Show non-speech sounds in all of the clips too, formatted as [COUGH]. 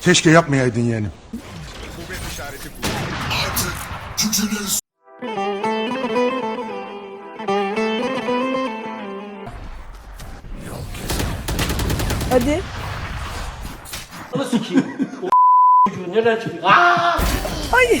Keşke yapmayaydın yani. Hadi. [LAUGHS] [LAUGHS] Nereden çıktı? Ay.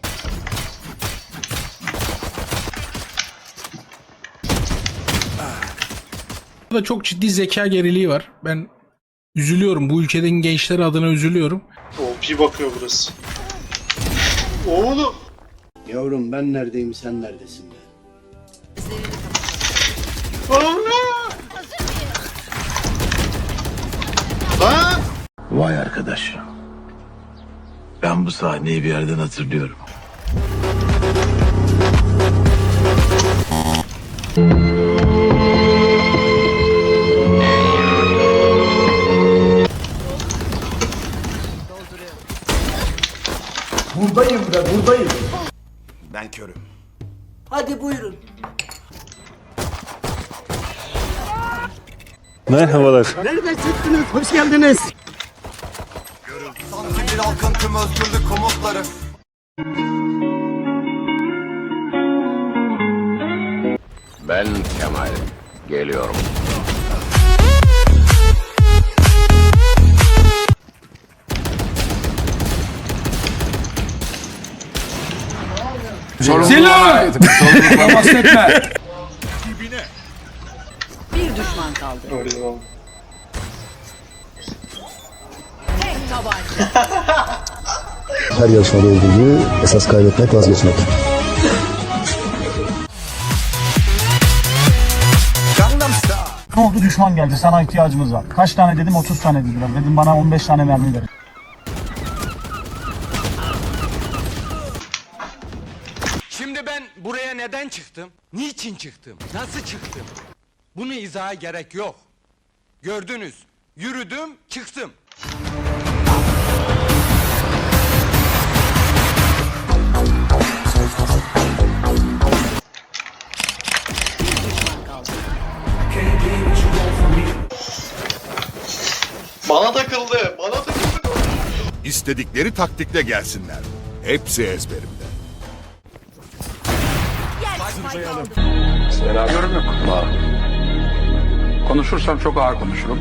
Burada çok ciddi zeka geriliği var. Ben üzülüyorum. Bu ülkenin gençleri adına üzülüyorum. OP bakıyor burası. Oğlum. Yavrum ben neredeyim sen neredesin be? Lan. Vay arkadaş. Ben bu sahneyi bir yerden hatırlıyorum. Ben körüm. Hadi buyurun. Nereden çıktınız? Hoş geldiniz. Sanki bir halkın tüm özgürlük komutları. Ben Kemal. Geliyorum. [LAUGHS] Bir düşman kaldı. Tek tabanca. Her yarışmada olduğu gibi esas kaybetmek vazgeçmek. Ne oldu düşman geldi sana ihtiyacımız var. Kaç tane dedim 30 tane dediler. Dedim bana 15 tane mermi verin. Şimdi ben buraya neden çıktım? Niçin çıktım? Nasıl çıktım? Bunu izaha gerek yok. Gördünüz. Yürüdüm, çıktım. Bana takıldı. Bana takıldı. İstedikleri taktikle gelsinler. Hepsi ezberimde. Yer spike aldı. Konuşursam çok ağır konuşurum.